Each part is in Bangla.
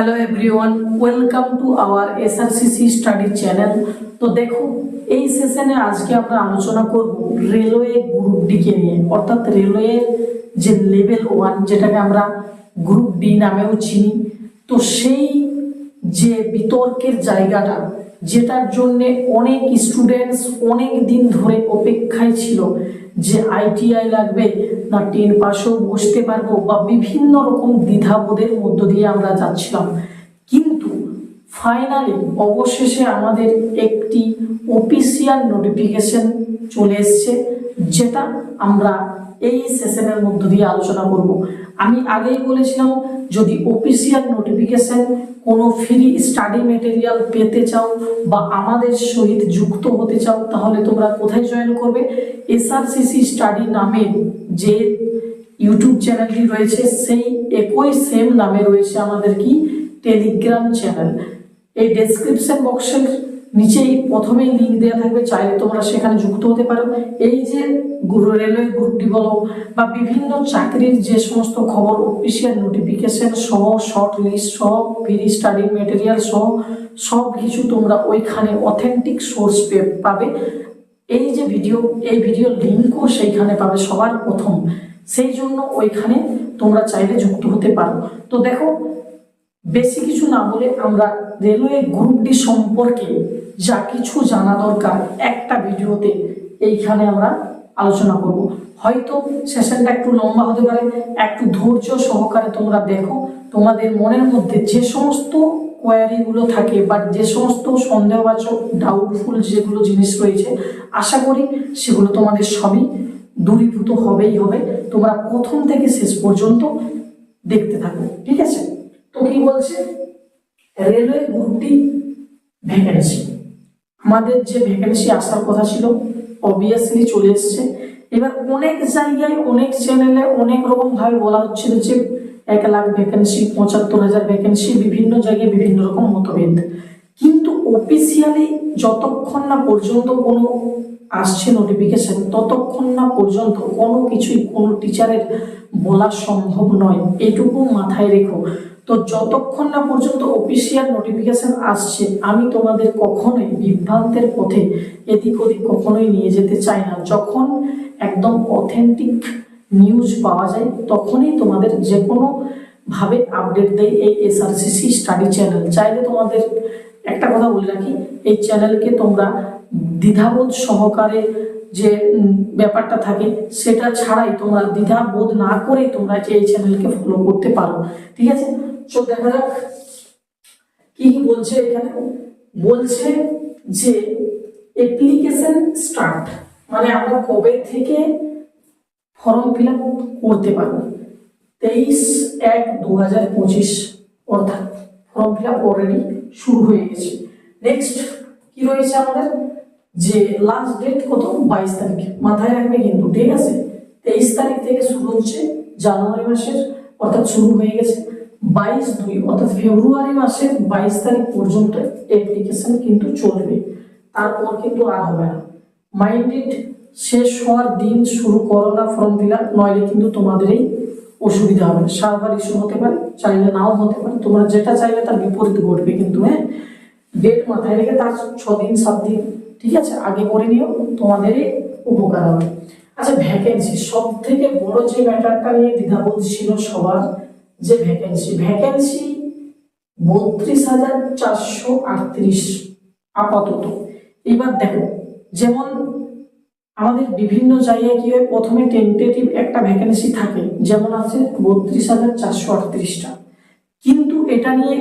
Hello everyone welcome to our SRCC study channel তো দেখো, এই সেশনে আজকে আমরা আলোচনা করব রেলওয়ে গ্রুপ ডিকে নিয়ে। অর্থাৎ রেলওয়ে যে লেভেল ওয়ান যেটাকে আমরা গ্রুপ ডি নামেও চিনি। তো সেই যে বিতর্কের জায়গাটা যেটার জন্য অনেক স্টুডেন্টস অনেক দিন ধরে অপেক্ষায় ছিল যে আইটিআই লাগবে না টেন পাসও বসতে পারব বা বিভিন্ন রকম দ্বিধাবোধের মধ্য দিয়ে আমরা যাচ্ছিলাম। কিন্তু ফাইনালি অবশেষে আমাদের একটি অফিসিয়াল নোটিফিকেশন চলে এসছে, যেটা আমরা এই সেশনের মধ্য দিয়ে আলোচনা করব। আমি আগেই বলেছিলাম যদি অফিসিয়াল নোটিফিকেশন কোনো ফ্রি স্টাডি মেটেরিয়াল পেতে চাও বা আমাদের সহিত যুক্ত হতে চাও, তাহলে তোমরা কোথায় জয়েন করবে? এসআরসিসি স্টাডি নামে যে ইউটিউব চ্যানেলটি রয়েছে, সেই একই সেম নামে রয়েছে আমাদের কি? টেলিগ্রাম চ্যানেল এই ডেসক্রিপশন বক্সের নিচেই প্রথমেই লিঙ্ক দেওয়া থাকবে, চাইলে তোমরা সেখানে যুক্ত হতে পারো। এই যে রেলওয়ে গ্রুপটি বলো বা বিভিন্ন চাকরির যে সমস্ত খবর অফিসিয়াল নোটিফিকেশন সহ শর্ট লিস্ট সহ ফ্রি স্টাডি মেটেরিয়াল সহ, সব কিছু তোমরা ওইখানে অথেন্টিক সোর্স পাবে। এই যে ভিডিও এই ভিডিও লিঙ্কও সেইখানে পাবে সবার প্রথম। সেই জন্য ওইখানে তোমরা চাইলে যুক্ত হতে পারো। তো দেখো বেশি কিছু না বলে আমরা রেলওয়ে গ্রুপ ডি সম্পর্কে যা কিছু জানা দরকার একটা ভিডিওতে এইখানে আমরা আলোচনা করব। হয়তো সেশনটা একটু লম্বা হতে পারে, একটু ধৈর্য সহকারে তোমরা দেখো। তোমাদের মনের মধ্যে যে সমস্ত কোয়ারিগুলো থাকে বা যে সমস্ত সন্দেহবাচক ডাউটফুল যেগুলো জিনিস রয়েছে, আশা করি সেগুলো তোমাদের সবই দূরীভূত হবেই হবে। তোমরা প্রথম থেকে শেষ পর্যন্ত দেখতে থাকো, ঠিক আছে? তো কি বলছে? রেলওয়ে গ্রুপটি ভ্যাকেন্সি। আমাদের যে ভ্যাকেন্সি আসার কথা ছিল অবভিয়াসলি চলে এসছে। এবার অনেক জায়গায়, অনেক চ্যানেলে অনেক রকম ভাবে বলা হচ্ছিল যে এক লাখ ভ্যাকেন্সি পঁচাত্তর হাজার ভ্যাকেন্সি বিভিন্ন জায়গায় বিভিন্ন রকম মতভেদ। কিন্তু অফিসিয়ালি যতক্ষণ না পর্যন্ত কোনো আসছে নোটিফিকেশন ততক্ষণ না পর্যন্ত কোনো কিছুই কোনো টিচারের বলা সম্ভব নয়। এটুকু মাথায় রেখো। তো যতক্ষণ না পর্যন্ত অফিসিয়াল নোটিফিকেশন আসছে, আমি তোমাদের কখনোই বিভ্রান্তের পথে এদিক ওদিক কখনোই নিয়ে যেতে চাই না। যখন একদম অথেন্টিক নিউজ পাওয়া যায়, তখনই তোমাদের যে কোনো ভাবে আপডেট দেয় এই এসআরসিসি স্টাডি চ্যানেল চাইলে তোমাদের একটা কথা বলে রাখি, এই চ্যানেলকে তোমরা দ্বিধাবোধ সহকারে যে ব্যাপারটা থাকে, সেটা ছাড়াই তোমরা দ্বিধাবোধ না করে তোমরা এই চ্যানেলকে ফলো করতে পারো। ঠিক আছে? তো দেখা যাক। কি কি বলছে এখানে? বলছে যে অ্যাপ্লিকেশন স্টার্ট মানে আমরা কবে থেকে ফর্ম ফিল আপ করতে পারব? তেইশ এক দু হাজার পঁচিশ, অর্থাৎ ফর্ম ফিল আপ অলরেডি শুরু হয়ে গেছে। নেক্সট কি রয়েছে আমাদের? যে লাস্ট ডেট কত? বাইশ তারিখ। মাথায় রাখবে কিন্তু, ঠিক আছে? তেইশ তারিখ থেকে শুরু হচ্ছে জানুয়ারি মাসের, অর্থাৎ শুরু হয়ে গেছে। বাইশ দুই, অর্থাৎ ফেব্রুয়ারি মাসের বাইশ তারিখ পর্যন্ত অ্যাপ্লিকেশন কিন্তু চলবে। তারপর কিন্তু আর হবে না। মাইন্ডেড শেষ হওয়ার দিন শুরু করো না ফর্ম ফিল আপ নইলে কিন্তু তোমাদেরই অসুবিধা হবে সার্ভার ইস্যু হতে পারে, চাইলে নাও হতে পারে। তোমরা যেটা চাইলে তার বিপরীত ঘটবে কিন্তু হ্যাঁ? ডেট মাথায় রেখে তার ছ দিন সাত দিন ঠিক আছে? আগে করে নিও তোমাদেরই উপকার হবে। আচ্ছা ভ্যাকেন্সি সব থেকে বড় যে ম্যাটারটা নিয়ে দ্বিধাবোধ ছিল সবার যে ভ্যাকেন্সি ভ্যাকেন্সি বত্রিশ হাজার চারশো আটত্রিশ আপাতত। এবার দেখো, যেমন আমাদের বিভিন্ন জায়গায় কি হয়, প্রথমে টেন্টেটিভ একটা ভ্যাকেন্সি থাকে, যেমন আছে বত্রিশ হাজার চারশো আটত্রিশটা। কিন্তু এটা নিয়ে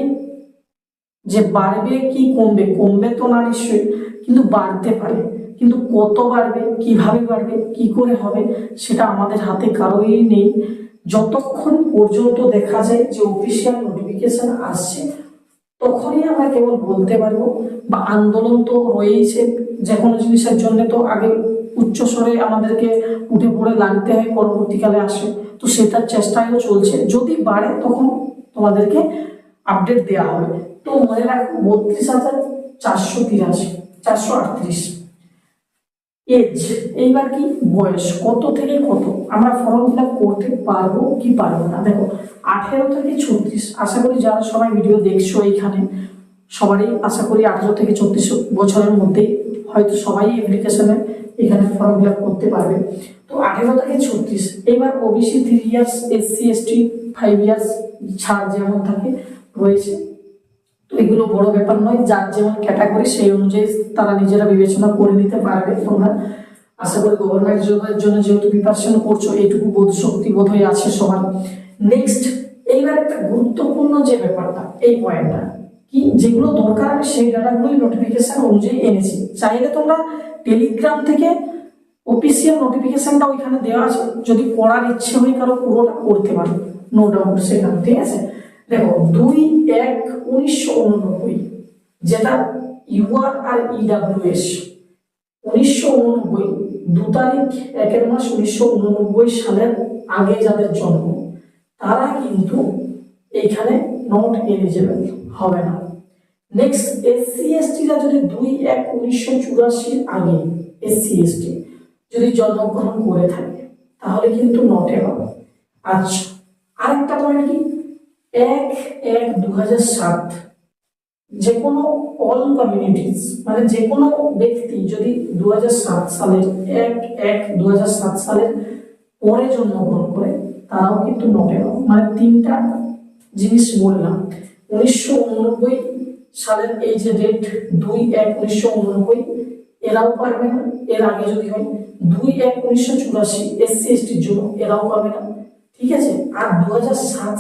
যে বাড়বে কি কমবে কমবে তো না নিশ্চয়ই, কিন্তু বাড়তে পারে। কিন্তু কত বাড়বে, কীভাবে বাড়বে, কি করে হবে, সেটা আমাদের হাতে কারোই নেই। যতক্ষণ পর্যন্ত দেখা যায় যে অফিসিয়াল নোটিফিকেশন আসছে, তখনই আমরা কেবল বলতে পারব বা আন্দোলন তো রয়েইছে, যে কোনো জিনিসের জন্য তো আগে উচ্চস্বরে আমাদেরকে উঠে পড়ে লাগতে হয়, পরবর্তীকালে আসে। তো সেটার চেষ্টাও চলছে। যদি বাড়ে, তখন তোমাদেরকে আপডেট দেওয়া হবে। তো মনে রাখো, বত্রিশ হাজার চারশো তিরাশি, চারশো আটত্রিশ। এজ এইবার কি? বয়স, কত থেকে কত? আমরা ফর্ম ফিল আপ করতে পারব কি পারব না? দেখো, আঠেরো থেকে ছত্রিশ, আশা করি যারা সবাই ভিডিও দেখছ এইখানে, সবারই আশা করি আঠেরো থেকে ছত্রিশ বছরের মধ্যে হয়তো সবাই অ্যাপ্লিকেশনে এখানে ফর্ম ফিল আপ করতে পারবে। তো আঠেরো থেকে ছত্রিশ এবার OBC three years SC ST five years ছাড় যেমন থাকে, রয়েছে। তো এগুলো বড় ব্যাপার নয়, যার যেমন ক্যাটাগরি সেই অনুযায়ী তারা নিজেরা বিবেচনা করে নিতে পারবে। তোমরা আশা করি গভর্নমেন্ট জবের জন্য যেহেতু প্রিপারেশন করছ, এইটুকু বোধ শক্তি বোধ হয়ে আছে সবার। নেক্সট এইবার একটা গুরুত্বপূর্ণ যে ব্যাপারটা, এই পয়েন্টটা কি? যেগুলো দরকার আমি সেই ডাটাগুলোই নোটিফিকেশন অনুযায়ী এনেছি। চাইলে তোমরা টেলিগ্রাম থেকে অফিসিয়াল নোটিফিকেশনটা ওইখানে দেওয়া আছে। যদি পড়ার ইচ্ছে হয়, কারও পুরোটা করতে পারো। নো ডাউট সেখানে ঠিক আছে? দেখো, দুই এক উনিশশো উননব্বই, যেটা ইউআর আর ইডাব্লিউএস উনিশশো উননব্বই, দু তারিখ একের মাস উনিশশো উননব্বই সালের আগে যাদের জন্ম, তারা কিন্তু এইখানে নট এলিজেবল হবে না। নেক্সট এসসি এসটিরা যদি দুই এক উনিশশো চুরাশির আগে এসসি এসটি যদি জন্মগ্রহণ করে থাকে, তাহলে কিন্তু নটে হবে আচ্ছা আরেকটা পয়েন্ট কি? এক এক দু সাত যে কোনো অল কমিউনিটিস মানে যে কোনো ব্যক্তি যদি দু সালের এক এক দু সালের পরে জন্মগ্রহণ করে, তারাও কিন্তু নটে মানে তিনটা জিনিস বললাম। উনিশশো উননব্বই সালের এই যে ডেট দুই এক উনিশশো উননব্বই, এরাও পারবে না। এর আগে যদি হয়, দুই এক উনিশশো চুরাশি এসসি এসটির জন্য এরাও পাবে না। ঠিক আছে? আর দু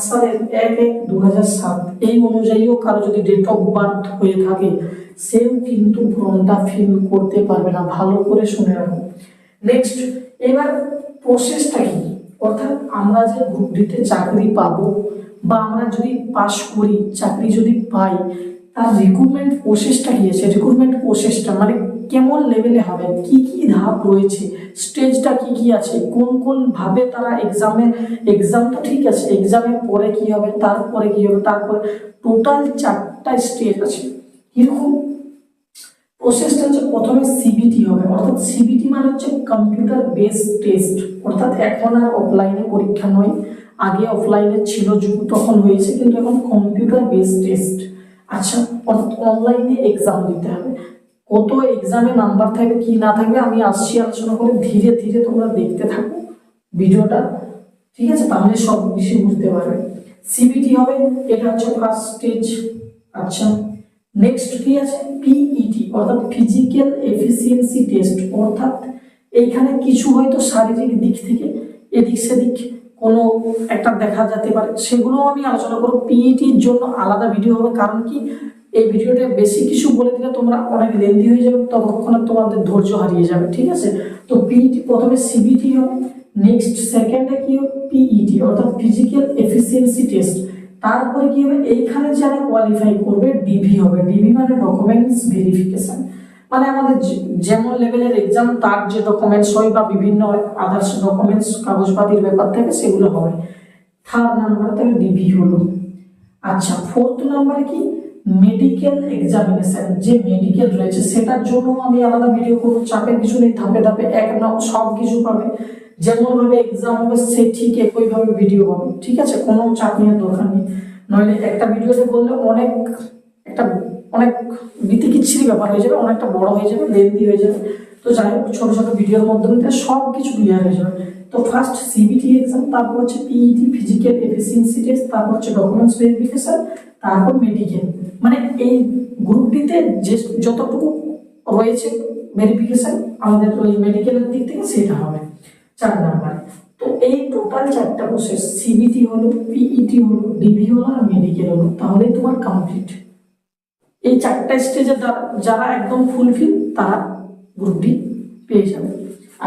সালের এক এক দু এই অনুযায়ীও কারও যদি ডেট অফ বার্থ হয়ে থাকে সেও কিন্তু ফর্মটা ফিল করতে পারবে না। ভালো করে শুনে রাখো। নেক্সট এবার প্রসেসটা কি? অর্থাৎ আমরা যে গ্রুপ ডিতে চাকরি পাবো বা আমরা যদি পাশ করি, চাকরি যদি পাই, তার রিক্রুটমেন্ট প্রসেসটা কি? আছে রিক্রুটমেন্ট প্রসেসটা মানে কেমন লেভেলে হবে? কি কি ধাপ রয়েছে? স্টেজটা কি কি আছে? কোন কোন ভাবে তারা এক্সামে এক্সাম তো ঠিক আছে এক্সামের পরে কি হবে, তারপরে কি হবে, তারপরে টোটাল চারটা স্টেজ আছে। কীরকম? প্রসেসটা হচ্ছে প্রথমে সিবিটি হবে, অর্থাৎ সিবিটি মানে হচ্ছে কম্পিউটার বেস টেস্ট অর্থাৎ এখন আর অফলাইনে পরীক্ষা নয়, আগে অফলাইনে ছিল যুগ, তখন হয়েছে, কিন্তু এখন কম্পিউটার বেস টেস্ট আচ্ছা অনলাইনে এক্সাম দিতে হবে। কত এক্সামে নাম্বার থাকবে কি না থাকবে আমি আসছি আলোচনা করে ধীরে ধীরে তোমরা দেখতে থাকো ভিডিওটা, ঠিক আছে? তাহলে সব বেশি বুঝতে পারবে। সিবিটি হবে, এটা হচ্ছে ফার্স্ট স্টেজ আচ্ছা। নেক্সট কি আছে? পিইটি অর্থাৎ ফিজিক্যাল এফিসিয়েন্সি টেস্ট অর্থাৎ এইখানে কিছু হয়তো শারীরিক দিক থেকে এদিক সেদিক কোনো একটা দেখা যেতে পারে। সেগুলো আমি আলোচনা করব। পিইটির জন্য আলাদা ভিডিও হবে। কারণ কি? এই ভিডিওটা বেশি কিছু বলে দিলে তোমরা অনেক লেন্দি হয়ে যাবে, ততক্ষণে তোমাদের ধৈর্য হারিয়ে যাবে, ঠিক আছে? তো পিইটি প্রথমে সিবিটি হবে নেক্সট সেকেন্ডে কি হবে পিইটি অর্থাৎ ফিজিক্যাল এফিসিয়েন্সি টেস্ট তারপরে কি হবে? এইখানে যারা কোয়ালিফাই করবে ডিভি হবে। ডিভি মানে ডকুমেন্টস ভেরিফিকেশন মানে আমাদের যেমন লেভেলের এক্সাম তার যে ডকুমেন্টস হয় বা বিভিন্ন আদার্স ডকুমেন্টস কাগজপাতির ব্যাপার থাকে সেগুলো হবে। থার্ড নাম্বার তাহলে ডিভি হলো। আচ্ছা ফোর্থ নাম্বারে কি? মেডিকেল এক্সামিনেশন যে মেডিকেল রয়েছে, সেটার জন্য আমি আলাদা ভিডিও করব। চাপের কিছু নেই, ধাপে ধাপে এক নাম সব কিছু পাবে। যেমনভাবে এক্সাম হবে, সে ঠিক একইভাবে ভিডিও হবে। ঠিক আছে? কোনো চাপ নেওয়ার দরকার নেই। নইলে একটা ভিডিওতে বললে অনেক, একটা, অনেক বিতিকিচ্ছিরি ব্যাপার হয়ে যাবে, অনেকটা বড় হয়ে যাবে লেন্দি হয়ে যাবে। তো যাই হোক, ছোটো ছোটো ভিডিওর মাধ্যমে সব কিছু ক্লিয়ার হয়ে যাবে। তো ফার্স্ট সিবিটি এক্সাম তারপর হচ্ছে পিইটি ফিজিক্যাল এফিসিয়েন্সি টেস্ট তারপর হচ্ছে ডকুমেন্টস ভেরিফিকেশন তারপর মেডিকেল মানে এই গ্রুপটিতে যে যতটুকু রয়েছে ভেরিফিকেশন আমাদের ওই মেডিকেলের দিক থেকে সেটা হবে। চার নাম্বারে। তো এই টোটাল চারটা প্রসেস সিবিটি হলো পিইটি হলো ডিবি হলো আর মেডিকেল হলো। তাহলেই তোমার কমপ্লিট এই চারটা স্টেজে যারা একদম ফুলফিল তারা গ্রুপটি পেয়ে যাবে।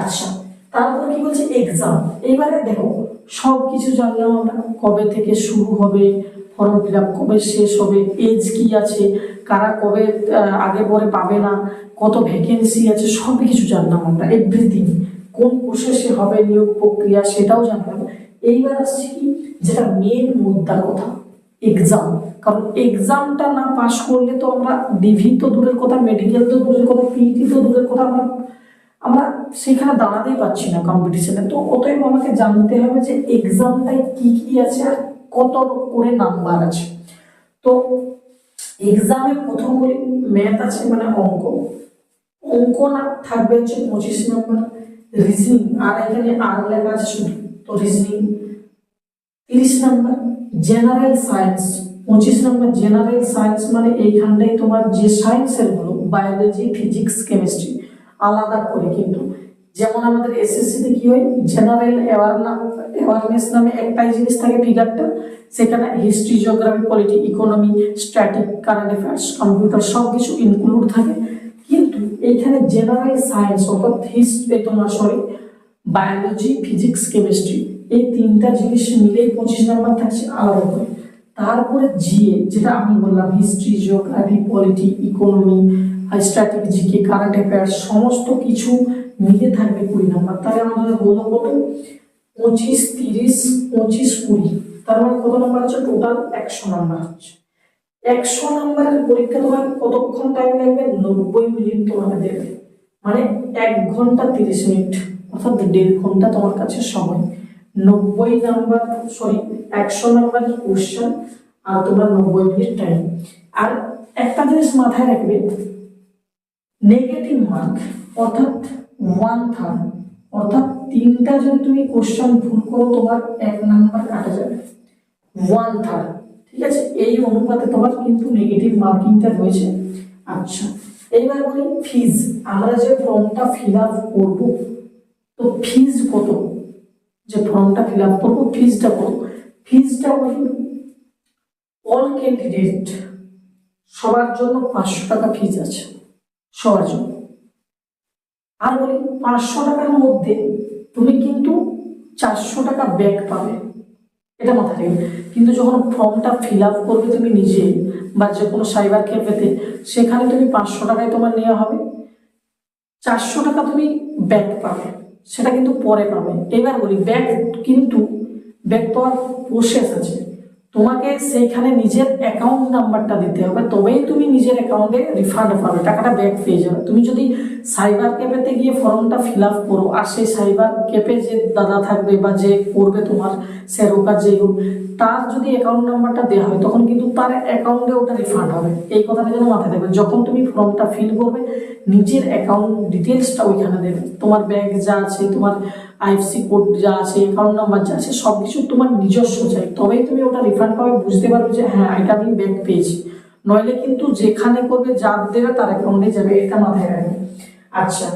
আচ্ছা তারপর কি বলছে? এক্সাম এইবারে দেখো সব কিছু জানলাম আমরা। কবে থেকে শুরু হবে? ফর্ম ফিল আপ কবে শেষ হবে? এজ কি আছে? কারা কবে আগে পরে পাবে না? কত ভ্যাকেন্সি আছে? সব কিছু জানলাম আমরা। এভরিথিং কোন প্রসেসে হবে নিয়োগ প্রক্রিয়া সেটাও জানলাম। এইবার আসছে কি? যেটা মেন মুদ্রার কথা। এক্সাম কারণ এক্সামটা না পাশ করলে তো আমরা ডিভি তো দূরের কথা মেডিকেল তো দূরের কথা পিইটি তো দূরের কথা, আমরা আমরা সেখানে দাঁড়াতেই পারছি না কম্পিটিশনে তো অতএব আমাকে জানতে হবে যে এক্সামটায় কি কি আছে আর কত করে নাম্বার আছে। তো এক্সামে প্রথম বলি ম্যাথ আছে মানে অঙ্ক। অঙ্ক না, থাকবে হচ্ছে পঁচিশ নম্বর রিজনিং আর এখানে আর লেখা আছে শুধু, তো রিজনিং তিরিশ নম্বর জেনারেল সায়েন্স পঁচিশ নম্বর জেনারেল সায়েন্স মানে এইখানটাই তোমার যে সায়েন্সেরগুলো বায়োলজি ফিজিক্স কেমিস্ট্রি আলাদা করে কিন্তু। যেমন আমাদের এসএসসিতে কি হয়? জেনারেল অ্যাওয়ারনেস নামে একটাই জিনিস থাকে ফিগারটা সেখানে history geography polity economy static current affairs computer সব কিছু ইনক্লুড থাকে। কিন্তু এইখানে জেনারেল সায়েন্স অর্থাৎ হিস্ট্রি তোমার সরি বায়োলজি ফিজিক্স কেমিস্ট্রি এই তিনটা জিনিস মিলেই পঁচিশ নাম্বার থাকছে আলাদা করে তারপরে জিএ, যেটা আমি বললাম history geography polity economy strategy GK current affairs সমস্ত কিছু মিলে থাকবে কুড়ি নাম্বার। তাহলে আমাদের হলো কত? পঁচিশ, তিরিশ, পঁচিশ, কুড়ি। তার মানে কত নাম্বার হচ্ছে টোটাল একশো নাম্বার হচ্ছে। একশো নাম্বারের পরীক্ষা তোমার কতক্ষণ টাইম লাগবে? নব্বই মিনিট তোমাকে দেবে। মানে এক ঘণ্টা তিরিশ মিনিট, অর্থাৎ দেড় ঘণ্টা তোমার কাছে সময়। নব্বই নাম্বার সরি একশো নাম্বারের কোশ্চেন আর তোমার নব্বই মিনিট টাইম আর একটা জিনিস মাথায় রাখবে নেগেটিভ মার্ক অর্থাৎ ওয়ান থার্ড অর্থাৎ তিনটা যদি তুমি কোশ্চেন ভুল করো, তোমার এক নাম্বার কাটা যাবে। ওয়ান থার্ড ঠিক আছে? এই অনুপাতে তোমার কিন্তু নেগেটিভ মার্কিংটা রয়েছে। আচ্ছা এইবার বলি ফিজ আমরা যে ফর্মটা ফিল আপ করব, তো ফিজ কত? যে ফর্মটা ফিল আপ করব ফিজটা কত ফিজটা বলি অল ক্যান্ডিডেট সবার জন্য পাঁচশো টাকা ফিজ আছে, সবার জন্য। আর বলি, পাঁচশো টাকার মধ্যে তুমি কিন্তু চারশো টাকা ব্যাক পাবে। এটা মাথায় রাখবে কিন্তু যখন ফর্মটা ফিল আপ করবে তুমি নিজে বা যে কোনো সাইবার ক্যাফেতে সেখানে তুমি পাঁচশো টাকায় তোমার নেওয়া হবে। চারশো টাকা তুমি ব্যাক পাবে। সেটা কিন্তু পরে পাবে। এবার বলি ব্যাগ কিন্তু ব্যাগ পাওয়ার প্রসেস আছে। তোমাকে সেইখানে নিজের অ্যাকাউন্ট নাম্বারটা দিতে হবে। তবেই তুমি নিজের অ্যাকাউন্টে রিফান্ড পাবে। টাকাটা ব্যাক পেয়ে যাবে। তুমি যদি সাইবার ক্যাফেতে গিয়ে ফর্মটা ফিল আপ করো, আর সেই সাইবার ক্যাফে যে দাদা থাকবে বা যে করবে তোমার সেরোকার যেই হোক তার যদি অ্যাকাউন্ট নাম্বারটা দেওয়া হয়, তখন কিন্তু তার অ্যাকাউন্টে ওটা রিফান্ড হবে। এই কথাটা যেন মাথায় দেবে যখন তুমি ফর্মটা ফিল করবে, নিজের অ্যাকাউন্ট ডিটেলসটা ওইখানে দেবে। তোমার ব্যাংক যা আছে, তোমার আইএফসি কোড যা আছে অ্যাকাউন্ট নাম্বার যা আছে সব কিছু তোমার নিজস্ব চাই। তবেই তুমি ওটা রিফান্ড পাবে, বুঝতে পারবে যে হ্যাঁ এটা আমি ব্যাংক পেয়েছি। নইলে কিন্তু যেখানে করবে যার দেবে তার অ্যাকাউন্টে যাবে, এটা মাথায় রাখবে। আচ্ছা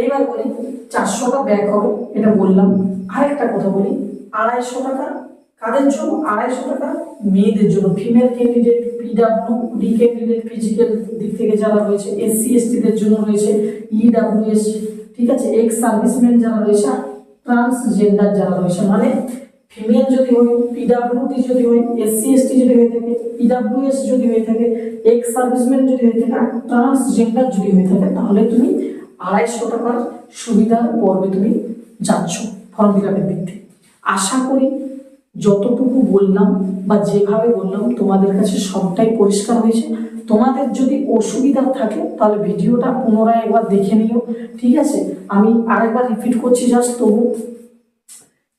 এইবার বলি চারশো টাকা ব্যাক হবে, এটা বললাম। আরেকটা কথা বলি, আড়াইশো টাকা কাদের জন্য? আড়াইশো টাকা মেয়েদের জন্য। Female candidate PW D candidate physical দিক থেকে যারা রয়েছে এসসি এসটিদের জন্য রয়েছে ইডাব্লিউএস ঠিক আছে এক্স সার্ভিসম্যান যারা রয়েছে ট্রান্সজেন্ডার যারা রয়েছে মানে ফিমেল যদি হয় পিডাব্লিউটি যদি হয় এসসি এসটি যদি হয়ে থাকে পিডাব্লিউএস যদি হয়ে থাকে এক্স সার্ভিসম্যান যদি হয়ে থাকে ট্রান্সজেন্ডার যদি হয়ে থাকে, তাহলে তুমি আড়াইশো টাকার সুবিধার পর্বে তুমি যাচ্ছ ফর্ম ফিল আপের দিক থেকে আশা করি যতটুকু বললাম বা যেভাবে বললাম, তোমাদের কাছে সবটাই পরিষ্কার হয়েছে। তোমাদের যদি অসুবিধা থাকে, তাহলে ভিডিওটা পুনরায় একবার দেখে নিও, ঠিক আছে? আমি আরেকবার রিপিট করছি জাস্ট তবু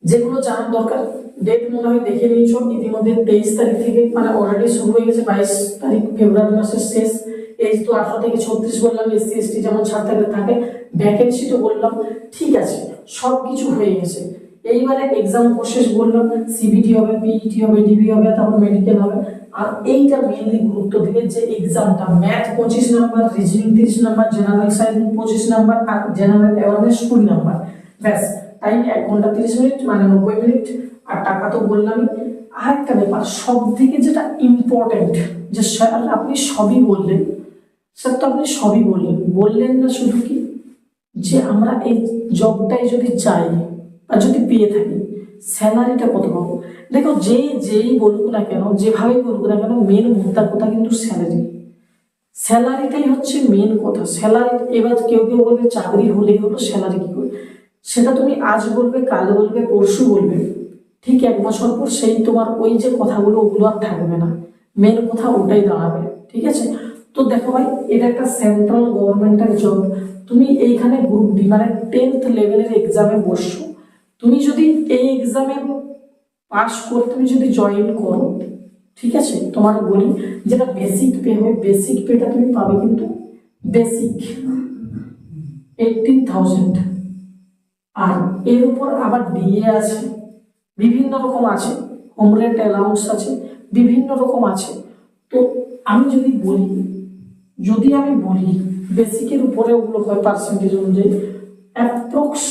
যেগুলো জানার দরকার ডেট মনে হয় দেখে নিয়েছ। ইতিমধ্যে তেইশ তারিখ থেকে মানে অলরেডি শুরু হয়ে গেছে, বাইশ তারিখ, ফেব্রুয়ারি মাসের শেষ। এজ তো আঠারো থেকে ছত্রিশ বললাম এসসি এসটি যেমন ছাড় থাকে থাকে। ভ্যাকেন্সি তো বললাম, ঠিক আছে সব কিছু হয়ে গেছে। এইবারে এক্সাম প্রসেস বললাম সিবিটি হবে পিইটি হবে ডিবি হবে, তারপর মেডিকেল হবে। আর এইটা মেইনলি গুরুত্ব দিবে যে এক্সামটা ম্যাথ পঁচিশ নাম্বার রিজনিং তিরিশ নাম্বার জেনারেল সায়েন্স পঁচিশ নাম্বার আর জেনারেল অ্যাওয়ারনেস কুড়ি নাম্বার ব্যাস টাইম এক ঘণ্টা তিরিশ মিনিট মানে নব্বই মিনিট। আর টাকা তো বললামই আরেকটা ব্যাপার সব থেকে যেটা ইম্পর্টেন্ট যে স্যার আপনি সবই বললেন। স্যার তো আপনি সবই বললেন। বললেন না শুধু কি? যে আমরা এই জবটাই যদি চাই আর যদি পেয়ে থাকি, স্যালারিটা কত পাবো? দেখো, যে, যেই বলুক না কেন, যেভাবেই বলুক না কেন মেন মুদ্রার কথা কিন্তু স্যালারি স্যালারিটাই হচ্ছে মেন কথা। স্যালারি এবার কেউ কেউ বলবে চাকরি হলেই হলো স্যালারি কি করে? সেটা তুমি আজ বলবে, কাল বলবে, পরশু বলবে। ঠিক এক বছর পর সেই তোমার ওই যে কথাগুলো, ওগুলো আর থাকবে না। মেন কথা ওটাই দাঁড়াবে। ঠিক আছে? তো দেখো ভাই, এটা একটা সেন্ট্রাল গভর্নমেন্টের জব তুমি এইখানে গ্রুপ ডি মানে টেন্থ লেভেলের এক্সামে বসছো। তুমি যদি এই এক্সামে পাস করে তুমি যদি জয়েন করো, ঠিক আছে? তোমার বলি যেটা বেসিক পে হবে বেসিক পেটা তুমি পাবে কিন্তু বেসিক এইটিন থাউজেন্ড আর এর উপর আবার ডিএ আছে, বিভিন্ন রকম আছে হোম রেন্ট অ্যালাউন্স আছে, বিভিন্ন রকম আছে। তো আমি যদি বলি, যদি আমি বলি বেসিকের উপরে ওগুলো হয় পার্সেন্টেজ অনুযায়ী অ্যাপ্রক্স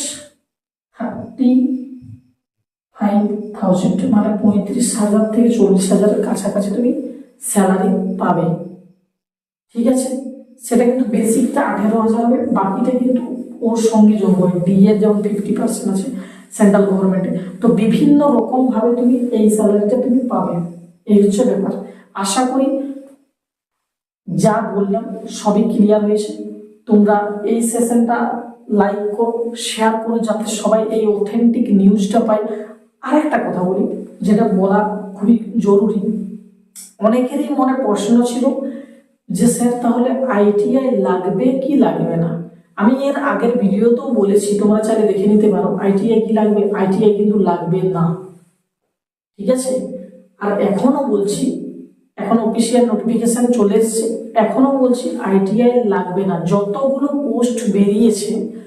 ফাইভ থাউজেন্ড মানে পঁয়ত্রিশ হাজার থেকে চল্লিশ হাজারের কাছাকাছি তুমি স্যালারি পাবে। ঠিক আছে? সেটা কিন্তু বেসিকটা আঠেরো হাজার হবে। বাকিটা কিন্তু ওর সঙ্গে যোগ হবে। ডিএর যেমন ফিফটি পার্সেন্ট আছে সেন্ট্রাল গভর্নমেন্টে তো বিভিন্ন রকমভাবে তুমি এই স্যালারিটা তুমি পাবে। এই হচ্ছে ব্যাপার। আশা করি যা বললাম সবই ক্লিয়ার হয়েছে। তোমরা এই সেশনটা লাইক করো শেয়ার করো, যাতে সবাই এই অথেন্টিক নিউজটা পায়। আর একটা কথা বলি, যেটা বলা খুবই জরুরি। অনেকেরই মনে প্রশ্ন ছিল যে, স্যার, তাহলে আইটিআই লাগবে কি লাগবে না? আমি এর আগের ভিডিওতেও বলেছি, তোমরা চাইলে দেখে নিতে পারো আইটিআই কি লাগবে আইটিআই কিন্তু লাগবে না। ঠিক আছে? আর এখনও বলছি, এখন অফিসিয়াল নোটিফিকেশন চলে এসছে, এখনও বলছি আইটিআই লাগবে না। যতগুলো পোস্ট বেরিয়েছে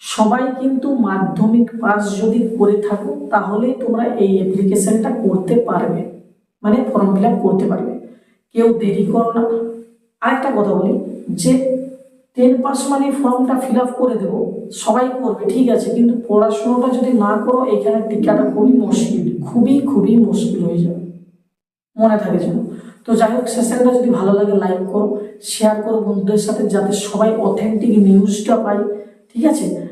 সবাই কিন্তু মাধ্যমিক পাস যদি করে থাকো, তাহলেই তোমরা এই অ্যাপ্লিকেশনটা করতে পারবে। মানে ফর্ম ফিল করতে পারবে। কেউ দেরি করো না। আরেকটা কথা বলি, যে টেন পাস মানে ফর্মটা ফিল আপ করে দেবো, সবাই করবে, ঠিক আছে। কিন্তু পড়াশোনাটা যদি না করো, এখানে টিকাটা খুবই মুশকিল, খুবই খুবই মুশকিল হয়ে যাবে। মনে থাকে যেন। তো যাই হোক সেশনটা যদি ভালো লাগে লাইক করো শেয়ার করো বন্ধুদের সাথে, যাতে সবাই অথেন্টিক নিউজটা পায়, ঠিক আছে?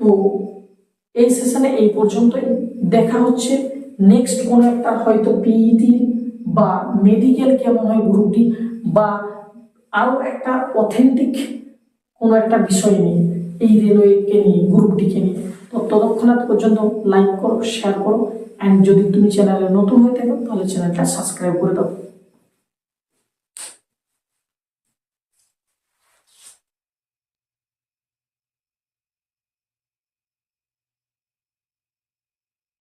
তো এই সেশনে এই পর্যন্তই। দেখা হচ্ছে নেক্সট কোনো একটা হয়তো পিইটি বা মেডিকেল কেমন হয় গ্রুপটি বা আরও একটা অথেন্টিক কোনো একটা বিষয় নিয়ে এই রেলওয়েকে নিয়ে গ্রুপটিকে নিয়ে। তো ততক্ষণাৎ পর্যন্ত লাইক করো শেয়ার করো। অ্যান্ড যদি তুমি চ্যানেলে নতুন হয়ে থাকো, তাহলে চ্যানেলটা সাবস্ক্রাইব করে দাও।